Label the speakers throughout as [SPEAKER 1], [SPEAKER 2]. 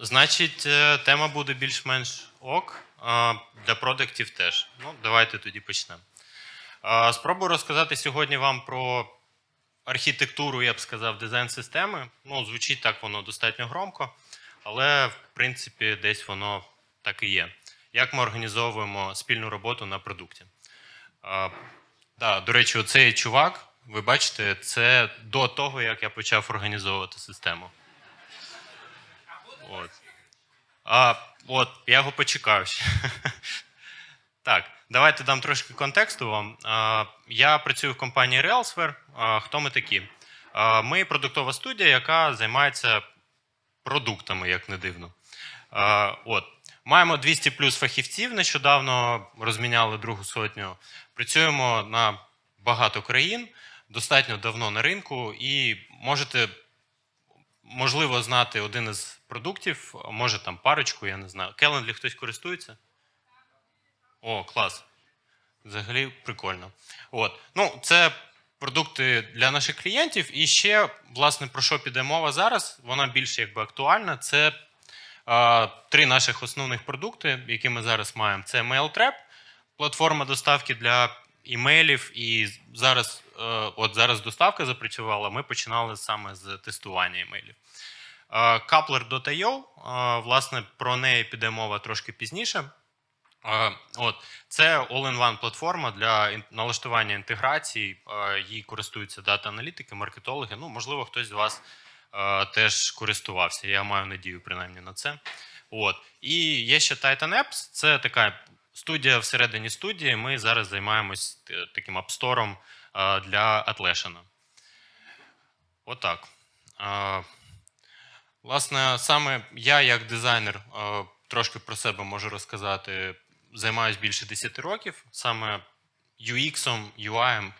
[SPEAKER 1] Значить, е, тема буде більш-менш ок. Для продуктів теж. Ну, давайте тоді почнемо. Спробую розказати сьогодні вам про архітектуру, я б сказав, дизайн системи. Ну, звучить так воно достатньо громко, але в принципі десь воно так і є. Як ми організовуємо спільну роботу на продукті? Да, до речі, оцей чувак, ви бачите, це до того, як я почав організовувати систему. От. А, от, я його почекав ще. Так, давайте дам трошки контексту вам. Я працюю в компанії Railsware. А, хто ми такі? Ми продуктова студія, яка займається продуктами, як не дивно. От. Маємо 200 плюс фахівців. Нещодавно розміняли другу сотню. Працюємо на багато країн, достатньо давно на ринку, і можете можливо знати один із продуктів, може там парочку, я не знаю. Calendly хтось користується? О, клас. Взагалі прикольно. От. Ну, це продукти для наших клієнтів. І ще, власне, про що піде мова зараз, вона більш якби актуальна. Це е, три наших основних продукти, які ми зараз маємо. Це MailTrap, платформа доставки для імейлів. І зараз, е, от зараз доставка запрацювала. Ми починали саме з тестування імейлів. Е, Coupler.io, е, власне, про неї піде мова трошки пізніше. Е, От це all-in-one платформа для налаштування інтеграцій. Е, Їй користуються дата-аналітики, маркетологи. Ну, можливо, хтось з вас е, теж користувався. Я маю надію принаймні на це. От і є ще Titan Apps. Це така студія всередині студії. Ми зараз займаємось е, таким апстором е, для Atlassian. Отак. Е, Власне, саме я, як дизайнер, е, трошки про себе можу розказати. Займаюсь більше 10 років, саме UX, UI,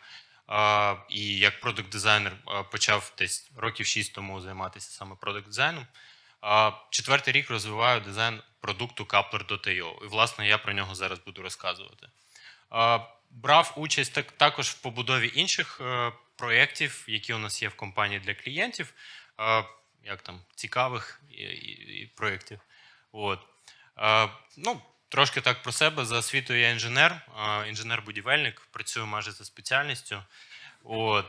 [SPEAKER 1] е, і як продукт-дизайнер е, почав десь років 6 тому займатися саме продукт-дизайном. Е, Четвертий рік розвиваю дизайн продукту Coupler.io. І, власне, я про нього зараз буду розказувати. Брав участь так, також в побудові інших проєктів, які у нас є в компанії для клієнтів. Як там, цікавих проєктів. От. Е, ну, трошки так про себе. За освітою я інженер, е, інженер-будівельник, працюю майже за спеціальністю. От.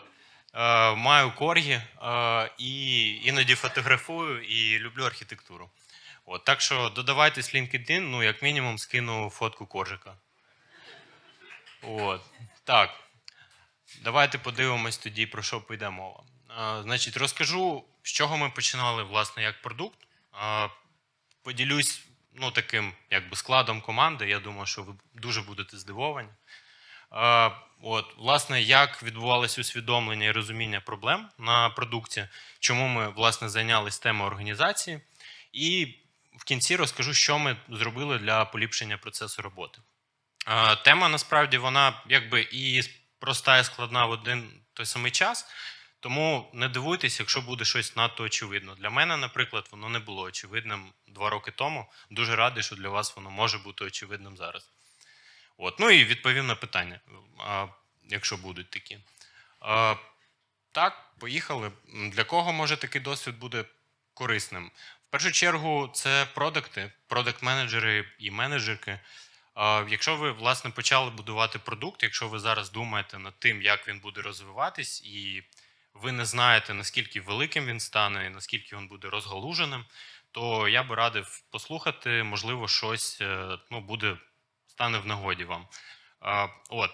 [SPEAKER 1] Е, маю коргі е, і іноді фотографую і люблю архітектуру. От. Так що додавайтесь LinkedIn, ну, як мінімум, скину фотку коржика. От. Так. Давайте подивимось тоді, про що піде мова. Значить, розкажу, з чого ми починали, власне, як продукт. Поділюсь ну, таким якби, складом команди. Я думаю, що ви дуже будете здивовані. От, власне, як відбувалося усвідомлення і розуміння проблем на продукті, чому ми власне зайнялись темою організації, і в кінці розкажу, що ми зробили для поліпшення процесу роботи. Тема насправді вона якби і проста, і складна в один той самий час. Тому не дивуйтесь, якщо буде щось надто очевидно. Для мене, наприклад, воно не було очевидним два роки тому. Дуже радий, що для вас воно може бути очевидним зараз. От. Ну і відповім на питання, якщо будуть такі. Так, поїхали. Для кого може такий досвід буде корисним? В першу чергу, це продукти, продакт-менеджери і менеджерки. Якщо ви власне почали будувати продукт, якщо ви зараз думаєте над тим, як він буде розвиватись, і ви не знаєте, наскільки великим він стане, і наскільки він буде розгалуженим, то я би радив послухати, можливо, щось е, ну, буде стане в нагоді вам. От.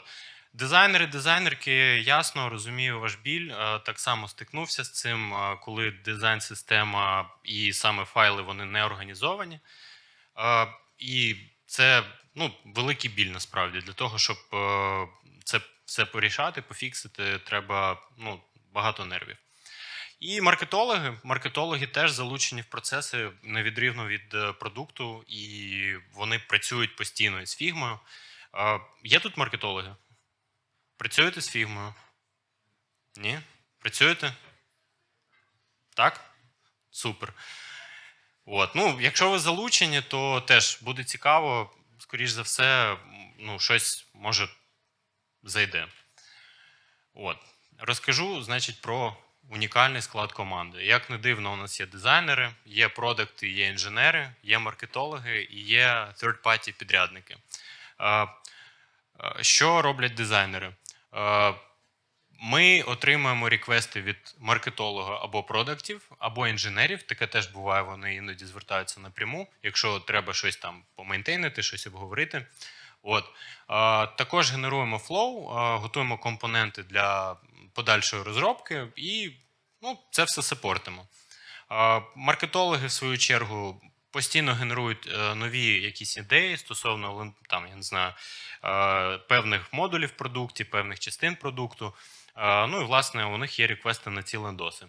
[SPEAKER 1] Дизайнери, дизайнерки, ясно розумію ваш біль. е, Так само стикнувся з цим, е, коли дизайн-система і саме файли вони не організовані. І це ну, великий біль насправді. Для того, щоб це все порішати, пофіксити, треба ну, багато нервів. І маркетологи. Маркетологи теж залучені в процеси невідрівно від е, продукту, і вони працюють постійно із фігмою. Є тут маркетологи? Працюєте з фігмою? Ні? Працюєте? Так? Супер. От. Ну, якщо ви залучені, то теж буде цікаво, скоріш за все, ну, щось може зайде. От. Розкажу, значить, про унікальний склад команди. Як не дивно, у нас є дизайнери, є продакти, є інженери, є маркетологи і є third-party підрядники. Е, е, Що роблять дизайнери? Е, Ми отримуємо реквести від маркетолога або продактів, або інженерів. Таке теж буває, вони іноді звертаються напряму, якщо треба щось там помейнтейнити, щось обговорити. От. Також генеруємо флоу, готуємо компоненти для подальшої розробки і ну, це все сапортимо. Маркетологи, в свою чергу, постійно генерують е, нові якісь ідеї стосовно там, я не знаю, е, певних модулів в продукті, певних частин продукту. Е, ну і власне у них є реквести на ці лендоси.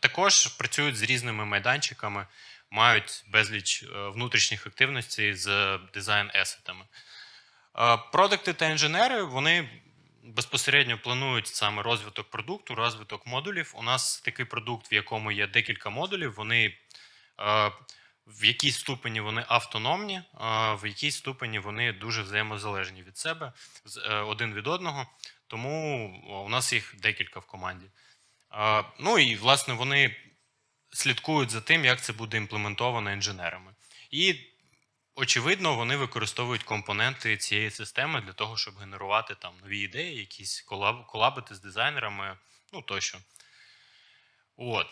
[SPEAKER 1] Також працюють з різними майданчиками, мають безліч внутрішніх активностей з дизайн-есетами. Продукти та інженери вони безпосередньо планують саме розвиток продукту, розвиток модулів. У нас такий продукт, в якому є декілька модулів. Вони е, в якійсь ступені вони автономні, а в якійсь ступені вони дуже взаємозалежні від себе, е, один від одного. Тому у нас їх декілька в команді. Ну і власне вони слідкують за тим, як це буде імплементовано інженерами. І очевидно, вони використовують компоненти цієї системи для того, щоб генерувати там нові ідеї, якісь колаб, колабити з дизайнерами, ну тощо. От.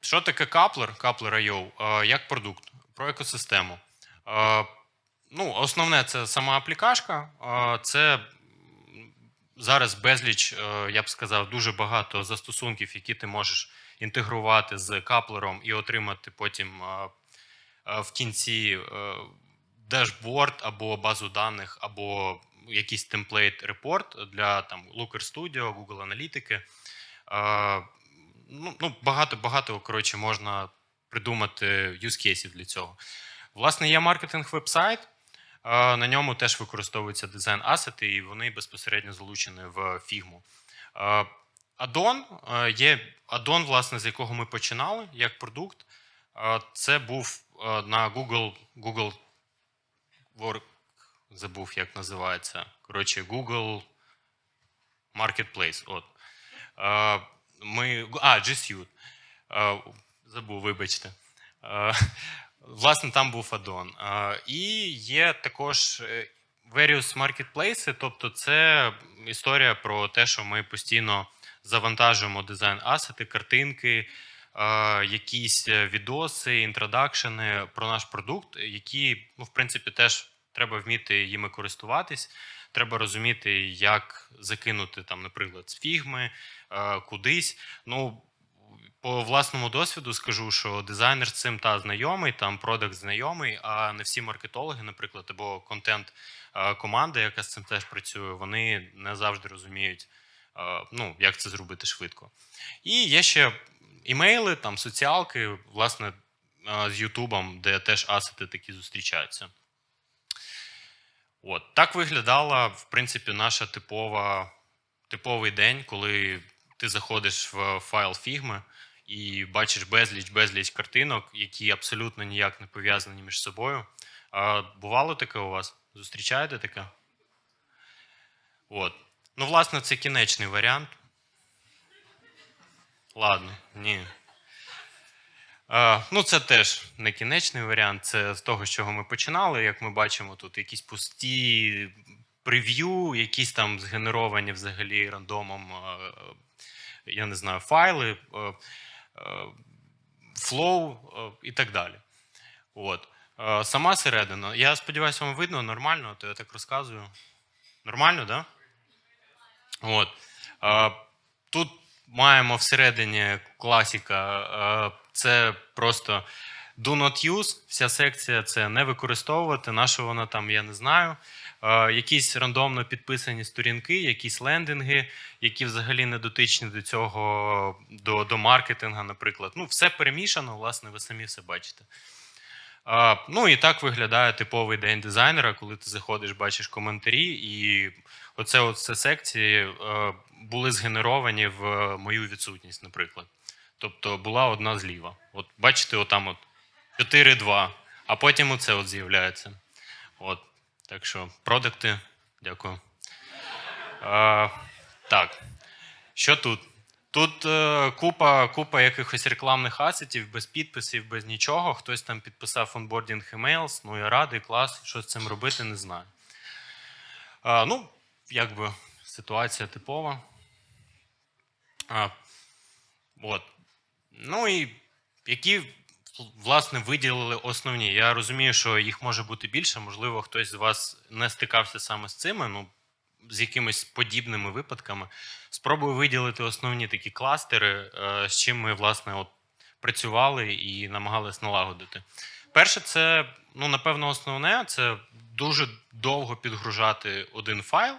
[SPEAKER 1] Що таке Каплер? Каплер IO е, як продукт про екосистему. Ну, основне це сама аплікашка. Це зараз безліч, е, я б сказав, дуже багато застосунків, які ти можеш інтегрувати з каплером і отримати потім в кінці е, дашборд або базу даних, або якийсь темплейт репорт для там Looker Studio, Google Аналітики. Е, Ну, ну, багато багато коротше, можна придумати cases для цього. Власне, є маркетинг вебсайт. е, На ньому теж використовуються дизайн асети, і вони безпосередньо залучені в фігму. Е, Аддон е, є аддон, власне, з якого ми починали як продукт. Е, Це був е, на Google, Google Work, забув, як називається. Коротше, Google Marketplace. От. Е, Ми, а, G Suite. Е, Забув, вибачте. Е, Власне, там був аддон. Е, І є також е, various marketplaces, тобто це історія про те, що ми постійно завантажуємо дизайн асети, картинки, е, якісь відоси, інтродакшени про наш продукт, які, ну, в принципі, теж треба вміти їми користуватись. Треба розуміти, як закинути там, наприклад, з фігми е, кудись. Ну, по власному досвіду скажу, що дизайнер з цим та знайомий, там продакт знайомий, а не всі маркетологи, наприклад, або контент е, команда, яка з цим теж працює, вони не завжди розуміють, е, ну, як це зробити швидко. І є ще імейли, там соціалки, власне, е, з Ютубом, де теж асети такі зустрічаються. От так виглядала, в принципі, наша типова, типовий день, коли ти заходиш в файл фігми і бачиш безліч безліч картинок, які абсолютно ніяк не пов'язані між собою. А бувало таке у вас? Зустрічаєте таке? От. Ну, власне, це кінечний варіант. Ладно, ні. Е, ну, це теж не кінечний варіант, це з того, з чого ми починали. Як ми бачимо, тут якісь пусті прев'ю, якісь там згенеровані взагалі рандомом, е, я не знаю, файли, е, е, флоу е, і так далі. От. Е, Сама середина. Я сподіваюся, вам видно нормально, то я так розказую. Нормально, так? Да? От. Тут маємо всередині класіка. Це просто do not use. Вся секція це не використовувати. На що вона там, я не знаю. Якісь рандомно підписані сторінки, якісь лендинги, які взагалі не дотичні до цього, до, до маркетинга, наприклад. Ну, все перемішано, власне, ви самі все бачите. Ну і так виглядає типовий день дизайнера, коли ти заходиш, бачиш коментарі, і оце оце секції е, були згенеровані в мою відсутність, наприклад. Тобто була одна зліва. От бачите, отам от 4-2, а потім оце от з'являється. От. Так що, продукти, дякую. А, так. Що тут? Тут е, купа, купа якихось рекламних асетів, без підписів, без нічого. Хтось там підписав онбордінг emails, ну я радий, клас, що з цим робити, не знаю. А, ну, якби ситуація типова. А, от. Ну і які, власне, виділили основні. Я розумію, що їх може бути більше. Можливо, хтось з вас не стикався саме з цими, ну, з якимись подібними випадками. Спробую виділити основні такі кластери, е, з чим ми, власне, от, працювали і намагалися налагодити. Перше, це, ну, напевно, основне це дуже довго підгружати один файл. Е,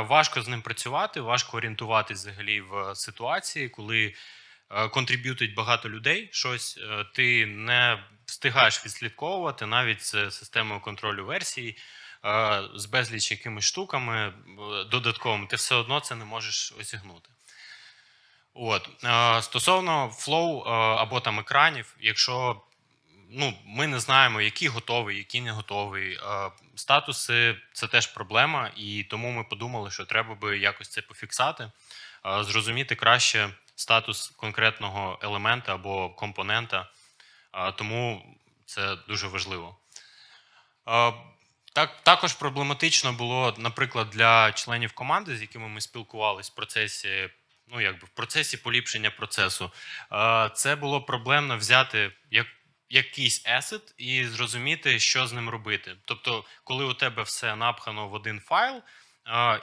[SPEAKER 1] Важко з ним працювати, важко орієнтуватись взагалі в ситуації, коли е, контриб'ютить багато людей щось, ти не встигаєш відслідковувати навіть з системою контролю версій, е, з безліч якимись штуками е, додатковими, ти все одно це не можеш осягнути. От. Стосовно флоу е, або там екранів, якщо ну, ми не знаємо, які готові, які не готові. Е, Статуси це теж проблема, і тому ми подумали, що треба би якось це пофіксати, зрозуміти краще статус конкретного елемента або компонента. Тому це дуже важливо. Е, Так, також проблематично було, наприклад, для членів команди, з якими ми спілкувалися в процесі, ну якби в процесі поліпшення процесу. Е, Це було проблемно взяти як якийсь есет і зрозуміти, що з ним робити. Тобто, коли у тебе все напхано в один файл.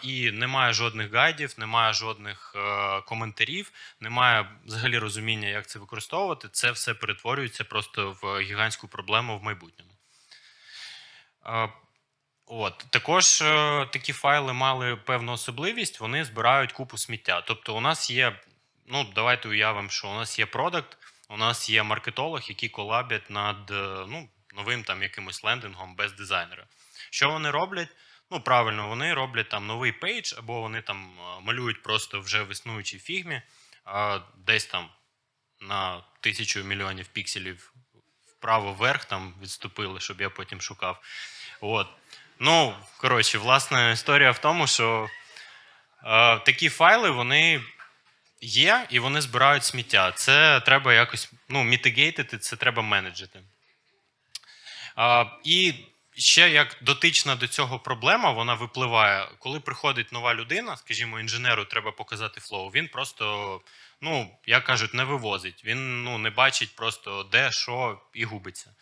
[SPEAKER 1] І немає жодних гайдів, немає жодних е, коментарів, немає взагалі розуміння, як це використовувати. Це все перетворюється просто в гігантську проблему в майбутньому. Е, От також е, такі файли мали певну особливість, вони збирають купу сміття. Тобто, у нас є, ну давайте уявимо, що у нас є продакт, у нас є маркетолог, які колабять над е, ну, новим там якимось лендингом без дизайнера. Що вони роблять? Ну, правильно, вони роблять там новий пейдж, або вони там е, малюють просто вже в існуючій фігмі, а десь там на тисячу мільйонів пікселів вправо вверх там відступили, щоб я потім шукав. От. Ну, коротше, власне, історія в тому, що е, такі файли вони є і вони збирають сміття. Це треба якось ну, мітигейтити, це треба менеджити. Е, і ще як дотична до цього проблема, вона випливає, коли приходить нова людина, скажімо, інженеру треба показати флоу, він просто, ну, як кажуть, не вивозить. Він ну, не бачить просто де, що і губиться.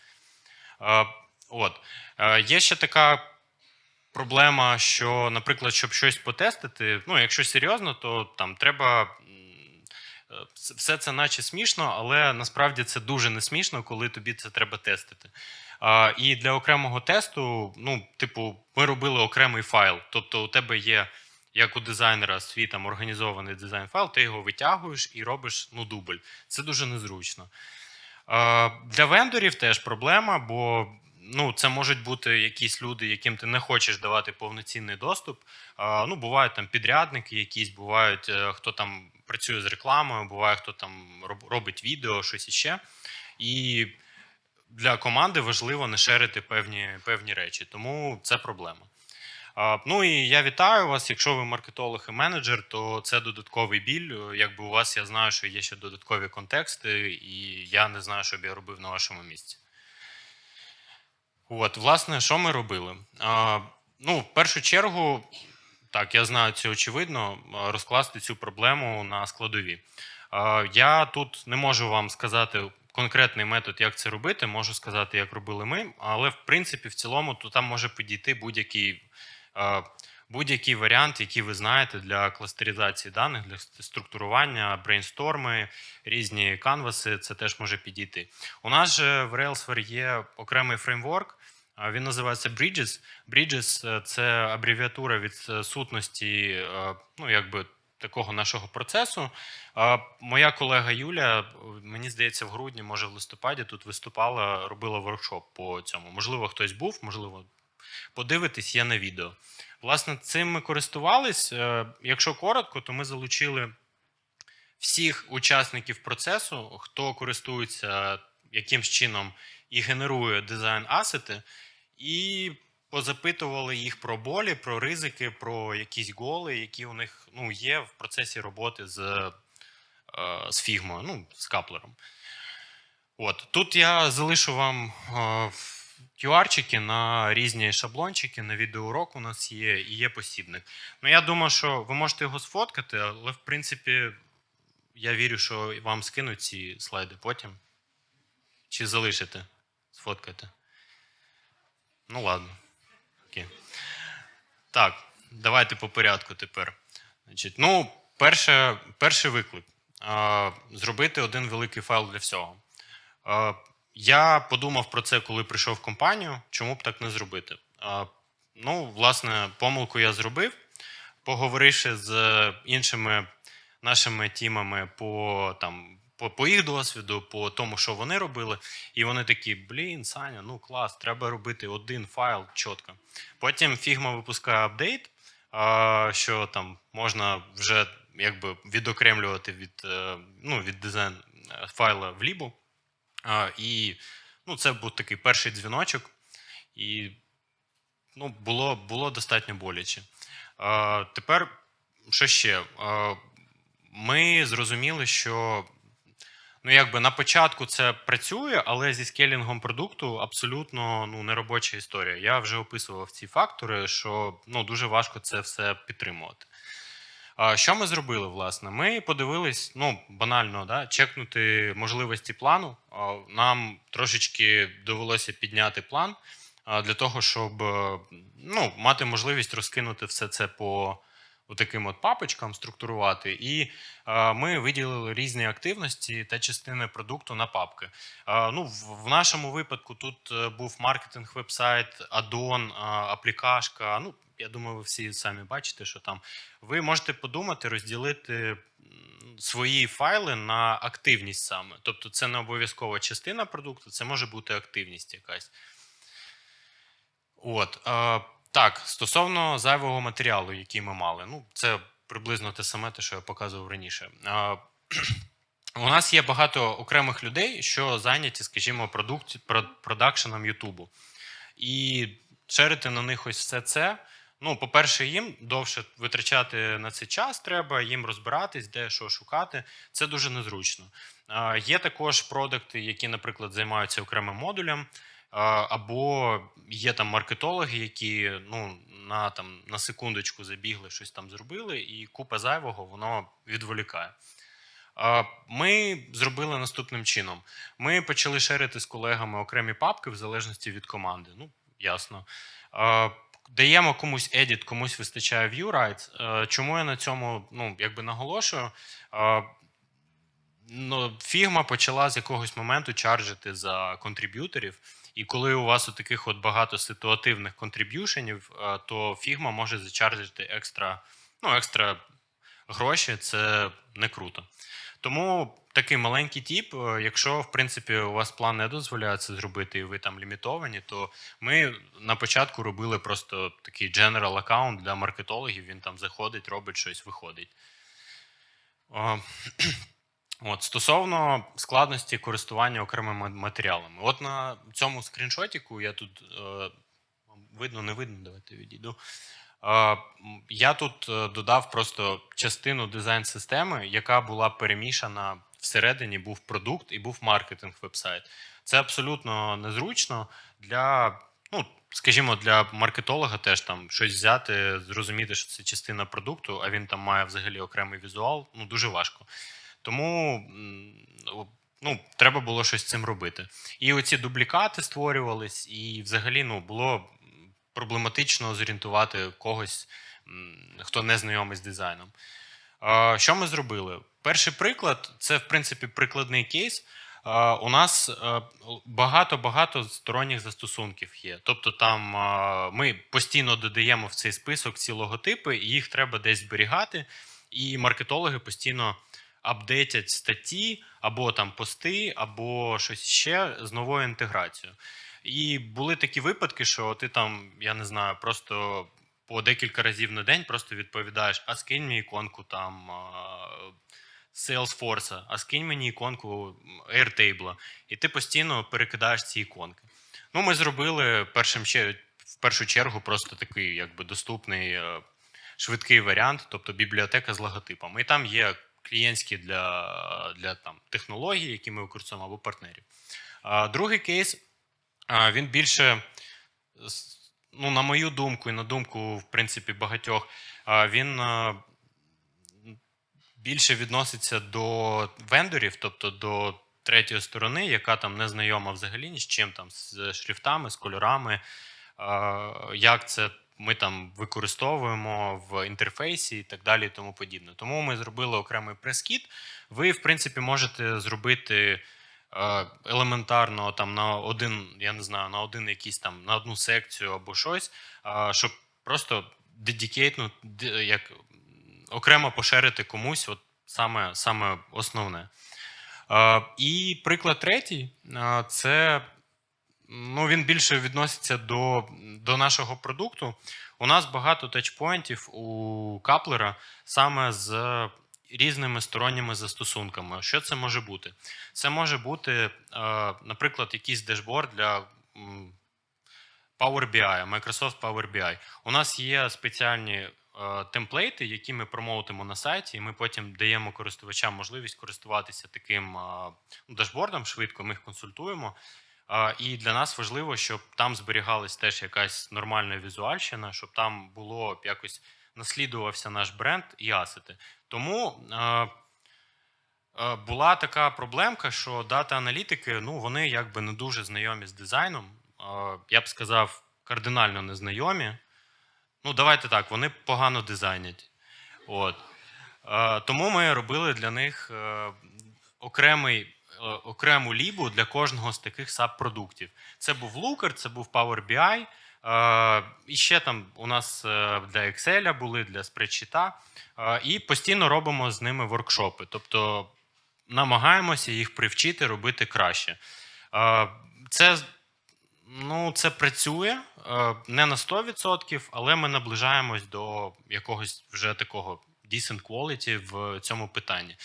[SPEAKER 1] Е, От. Е, Є ще така проблема, що, наприклад, щоб щось потестити, ну, якщо серйозно, то там треба. е, вс- Все це наче смішно, але насправді це дуже не смішно, коли тобі це треба тестити. А, і для окремого тесту, ну, типу, ми робили окремий файл. Тобто, у тебе є, як у дизайнера, свій там організований дизайн файл, ти його витягуєш і робиш ну, дубль. Це дуже незручно. Е, Для вендорів теж проблема, бо ну, це можуть бути якісь люди, яким ти не хочеш давати повноцінний доступ. Ну, бувають там підрядники, якісь бувають, е, хто там працює з рекламою, буває, хто там робить відео, щось іще. І для команди важливо не шерити певні, певні речі, тому це проблема. Ну і я вітаю вас. Якщо ви маркетолог і менеджер, то це додатковий біль. Якби у вас я знаю, що є ще додаткові контексти, і я не знаю, що б я робив на вашому місці. От, власне, що ми робили? А, ну, в першу чергу, так, я знаю, це очевидно, розкласти цю проблему на складові. А, Я тут не можу вам сказати конкретний метод, як це робити, можу сказати, як робили ми, але в принципі, в цілому, то там може підійти будь-який. Будь-який варіант, який ви знаєте для кластеризації даних, для структурування, брейнсторми, різні канваси, це теж може підійти. У нас же в Railsware є окремий фреймворк, він називається Bridges. Bridges е, – це абревіатура від е, сутності, е, ну якби такого нашого процесу. Моя колега Юля, мені здається, в грудні, може в листопаді, тут виступала, робила воркшоп по цьому. Можливо, хтось був, можливо, подивитись, є на відео. Власне, цим ми користувались. Якщо коротко, то ми залучили всіх учасників процесу, хто користується якимсь чином і генерує дизайн асети, і позапитували їх про болі, про ризики, про якісь голи, які у них ну, є в процесі роботи з, е, з фігмою, ну, з каплером. От тут я залишу вам е, QR-чики на різні шаблончики, на відеоурок у нас є і є посібник. Ну, я думаю, що ви можете його сфоткати, але в принципі я вірю, що вам скинуть ці слайди потім. Чи залишите? Сфоткати. Ну, ладно. Окей. Так, давайте по порядку тепер. Значить, ну, перше, перший виклик. Зробити один великий файл для всього. Я подумав про це, коли прийшов в компанію. Чому б так не зробити? Ну, власне, помилку я зробив, поговоривши з іншими нашими тімами по там. По, по їх досвіду, по тому, що вони робили, і вони такі: блін, Саня, ну клас, треба робити один файл чітко. Потім Figma випускає апдейт, що там можна вже якби відокремлювати від, е, ну, від дизайн е, файла в лібу. І ну, це був такий перший дзвіночок, і ну, було, було достатньо боляче. Тепер що ще? Ми зрозуміли, що ну, якби на початку це працює, але зі скелінгом продукту абсолютно ну, неробоча історія. Я вже описував ці фактори, що ну, дуже важко це все підтримувати. Що ми зробили, власне? Ми подивились, ну, банально, да, чекнути можливості плану. Нам трошечки довелося підняти план для того, щоб е, ну, мати можливість розкинути все це по таким от папочкам, структурувати. І а, ми виділили різні активності та частини продукту на папки. А, Ну, в, в нашому випадку тут е, був маркетинг, веб-сайт, аддон, аплікашка. Ну, я думаю, ви всі самі бачите, що там ви можете подумати, розділити свої файли на активність саме. Тобто, це не обов'язкова частина продукту, це може бути активність якась. От. Так, стосовно зайвого матеріалу, який ми мали, ну, це приблизно те саме, те, що я показував раніше. У нас є багато окремих людей, що зайняті, скажімо, продукт, продакшеном Ютубу. І шерити на них ось все це. Ну, по-перше, їм довше витрачати на це час треба, їм розбиратись, де що шукати. Це дуже незручно. Є також продукти, які, наприклад, займаються окремим модулем, або є там маркетологи, які ну, на, там, на секундочку забігли, щось там зробили, і купа зайвого воно відволікає. Ми зробили наступним чином: ми почали шерити з колегами окремі папки в залежності від команди. Ну, ясно. Даємо комусь edit, комусь вистачає view rights. Чому я на цьому ну, якби наголошую? Ну, Фігма почала з якогось моменту чаржити за контриб'юторів. І коли у вас у таких от багато ситуативних контриб'юшенів, е, то Фігма може зачаржити екстра, ну, екстра гроші, це не круто. Тому такий маленький тіп, е, якщо в принципі у вас план не дозволяє це зробити, і ви там лімітовані, то ми на початку робили просто такий general аккаунт для маркетологів. Він там заходить, робить щось, виходить. От, стосовно складності користування окремими матеріалами. От на цьому скріншотіку я тут е, видно, не видно, давайте відійду. Е, Я тут е, додав просто частину дизайн-системи, яка була перемішана всередині, був продукт і був маркетинг веб-сайт. Це абсолютно незручно для, ну, скажімо, для маркетолога теж там щось взяти, зрозуміти, що це частина продукту, а він там має взагалі окремий візуал. Ну, дуже важко. Тому ну, треба було щось з цим робити. І оці дублікати створювались, і взагалі ну, було проблематично зорієнтувати когось, хто не знайомий з дизайном. Що ми зробили? Перший приклад це, в принципі, прикладний кейс. У нас е, багато-багато сторонніх застосунків є. Тобто, там ми постійно додаємо в цей список ці логотипи, і їх треба десь зберігати. І маркетологи постійно апдейтять статті, або там пости, або щось ще з новою інтеграцією. І були такі випадки, що ти там, я не знаю, просто по декілька разів на день просто відповідаєш: а скинь мені іконку там Salesforce, а скинь мені іконку Airtable. І ти постійно перекидаєш ці іконки. Ну, ми зробили першим ще першу чергу просто такий якби доступний е, швидкий варіант, тобто бібліотека з логотипами. І там є клієнтські для, для там, технологій, які ми використовуємо, або партнерів. А, другий кейс а, він більше, ну, на мою думку, і на думку, в принципі, багатьох, а, він більше відноситься до вендорів, тобто до третьої сторони, яка там не знайома взагалі ні з чим, там, з шрифтами, з кольорами, як це ми там використовуємо в інтерфейсі і так далі, і тому подібне. Тому ми зробили окремий прес-кіт. Ви, в принципі, можете зробити е, елементарно там на один, я не знаю, на один якийсь там на одну секцію або щось, щоб просто дедікейтну, як окремо поширити комусь, от саме, саме основне. Е, І приклад третій е, це ну, він більше відноситься до, до нашого продукту. У нас багато тачпоінтів у Каплера саме з різними сторонніми застосунками. Що це може бути? Це може бути, е, наприклад, якийсь дешборд для Power BI, Microsoft Power BI. У нас є спеціальні е, темплейти, які ми промоутимо на сайті, і ми потім даємо користувачам можливість користуватися таким е, дашбордом швидко, ми їх консультуємо. І для нас важливо, щоб там зберігалась теж якась нормальна візуальщина, щоб там було якось наслідувався наш бренд і асети. Тому була така проблемка, що дата-аналітики ну, вони якби не дуже знайомі з дизайном. Я б сказав, кардинально незнайомі. Ну, давайте так, вони погано дизайнять. От. Тому ми робили для них е, окремий, окрему лібу для кожного з таких саб-продуктів. Це був Looker, це був Power BI. е, І ще там у нас е, для Excel були, для спредшіта. Е, І постійно робимо з ними воркшопи. Тобто намагаємося їх привчити робити краще. Е, Це Ну, це працює е, не на 100%, але ми наближаємось до якогось вже такого decent quality в цьому питанні. Е,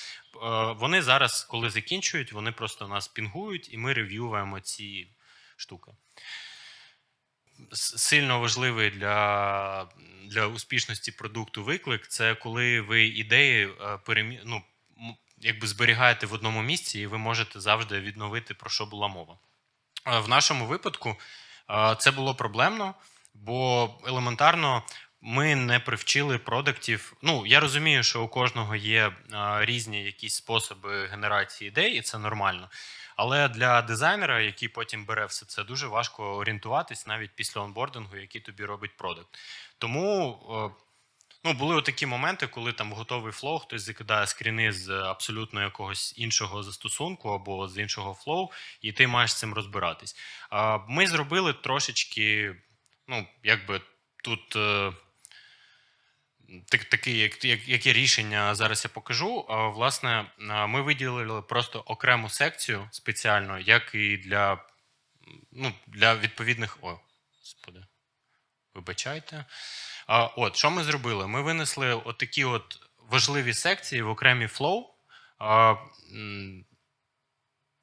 [SPEAKER 1] Вони зараз, коли закінчують, вони просто нас пінгують, і ми рев'юємо ці штуки. Сильно важливий для, для успішності продукту виклик це коли ви ідеї е, перемі... ну, якби зберігаєте в одному місці, і ви можете завжди відновити про що була мова. Е, В нашому випадку це було проблемно, бо елементарно ми не привчили продуктів. Ну, я розумію, що у кожного є е, різні якісь способи генерації ідей, і це нормально. Але для дизайнера, який потім бере все це, дуже важко орієнтуватись навіть після онбордингу, який тобі робить продукт. Тому е, Ну, були такі моменти, коли там готовий флоу хтось закидає скріни з абсолютно якогось іншого застосунку або з іншого флоу, і ти маєш з цим розбиратись. Ми зробили трошечки, ну, якби тут. Так, таке, як, як, яке рішення зараз я покажу. Власне, ми виділили просто окрему секцію спеціально, як і для, ну, для відповідних. О, господи, вибачайте. От, що ми зробили? Ми винесли от такі от важливі секції в окремі. А,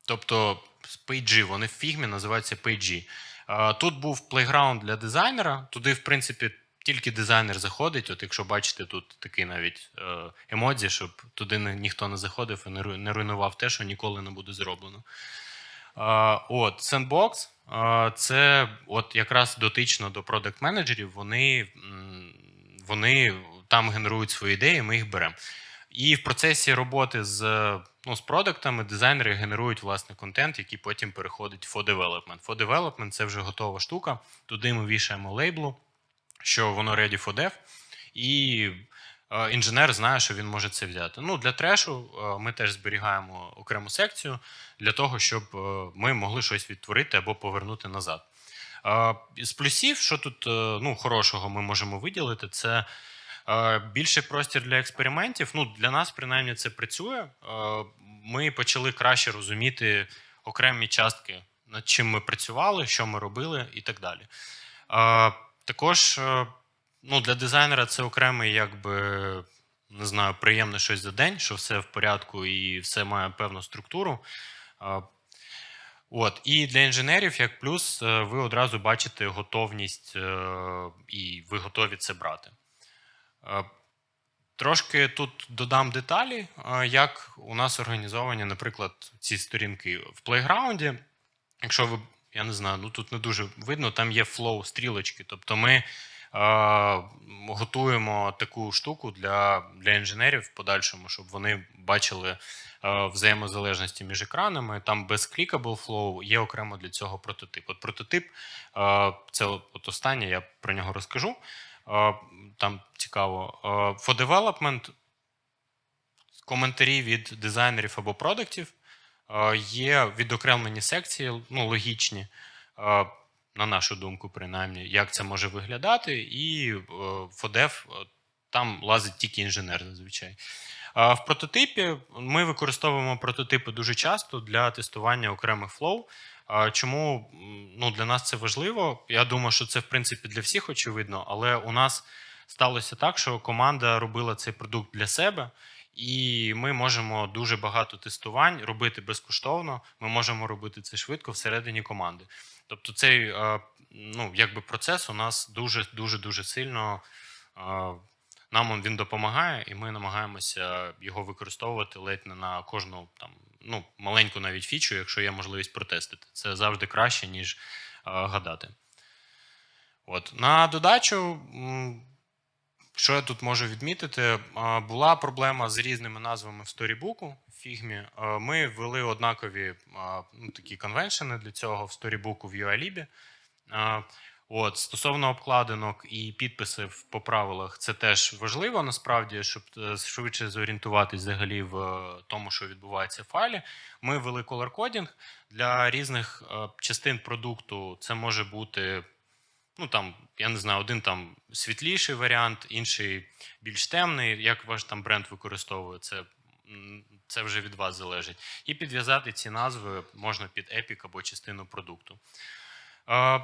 [SPEAKER 1] Тобто пейджі, вони в фігмі називаються пейджі. Тут був плейграунд для дизайнера. Туди, в принципі, тільки дизайнер заходить. От якщо бачите, тут такий навіть е, емодзі, щоб туди ніхто не заходив і не руйнував те, що ніколи не буде зроблено. От, Sandbox це от якраз дотично до продакт менеджерів вони, вони там генерують свої ідеї, ми їх беремо. І в процесі роботи з, ну, з продуктами дизайнери генерують власне контент, який потім переходить в for development. For development це вже готова штука. Туди ми вішаємо лейблу, що воно ready for dev, і е, інженер знає, що він може це взяти. Ну, для трешу е, ми теж зберігаємо окрему секцію для того, щоб е, ми могли щось відтворити або повернути назад. З плюсів, що тут ну, хорошого ми можемо виділити, це більший простір для експериментів. Ну, для нас, принаймні, це працює. Ми почали краще розуміти окремі частки, над чим ми працювали, що ми робили, і так далі. Е, Також е, ну, для дизайнера це окремий, якби не знаю, приємне щось за день, що все в порядку і все має певну структуру. От, і для інженерів, як плюс, е, ви одразу бачите готовність, е, і ви готові це брати. Е, Трошки тут додам деталі, е, як у нас організовані, наприклад, ці сторінки в плейграунді. Якщо ви, я не знаю, ну тут не дуже видно, там є флоу стрілочки. Тобто ми е, готуємо таку штуку для, для інженерів в подальшому, щоб вони бачили е, взаємозалежності між екранами. Там без clickable flow є окремо для цього прототип. От прототип е, це от, останнє, я про нього розкажу. Е, Там цікаво. For development коментарі від дизайнерів або продуктів. Е, Є відокремлені секції, ну, логічні, е, на нашу думку, принаймні, як це може виглядати, і е, е, там лазить тільки інженер зазвичай. В прототипі ми використовуємо прототипи дуже часто для тестування окремих флоу. Чому ну, для нас це важливо? Я думаю, що це в принципі для всіх очевидно, але у нас сталося так, що команда робила цей продукт для себе, і ми можемо дуже багато тестувань робити безкоштовно. Ми можемо робити це швидко всередині команди. Тобто, цей е, ну, якби процес у нас дуже дуже дуже сильно. е, Нам він допомагає, і ми намагаємося його використовувати ледь не на кожну там ну, маленьку навіть фічу, якщо є можливість протестити. Це завжди краще, ніж е, гадати. От. На додачу, що я тут можу відмітити, була проблема з різними назвами в сторібуку в фігмі. Ми ввели однакові ну, такі конвеншени для цього в сторібуку в UILib. Е, От, стосовно обкладинок і підписів по правилах, це теж важливо насправді, щоб е, швидше зорієнтуватись взагалі в е, тому, що відбувається в файлі. Ми ввели color-кодінг для різних е, частин продукту. Це може бути ну там, я не знаю, один там світліший варіант, інший більш темний. Як ваш там бренд використовує це, це вже від вас залежить. І підв'язати ці назви можна під епік або частину продукту. Е,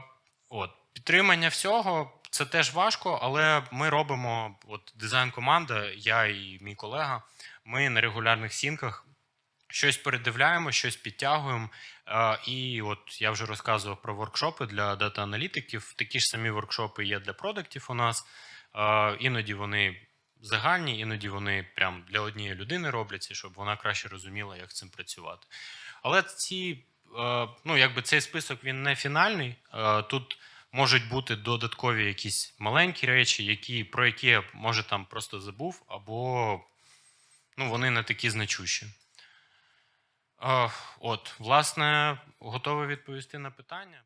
[SPEAKER 1] От, підтримання всього це теж важко, але ми робимо от дизайн-команда, я і мій колега. Ми на регулярних сінках щось передивляємо, щось підтягуємо. Е, І от я вже розказував про воркшопи для дата-аналітиків. Такі ж самі воркшопи є для продуктів у нас. Е, Іноді вони загальні, іноді вони прям для однієї людини робляться, щоб вона краще розуміла, як цим працювати. Але ці, е, ну, якби цей список він не фінальний. Тут можуть бути додаткові якісь маленькі речі, які, про які я може там просто забув, або ну, вони не такі значущі. От, власне, готовий відповісти на питання.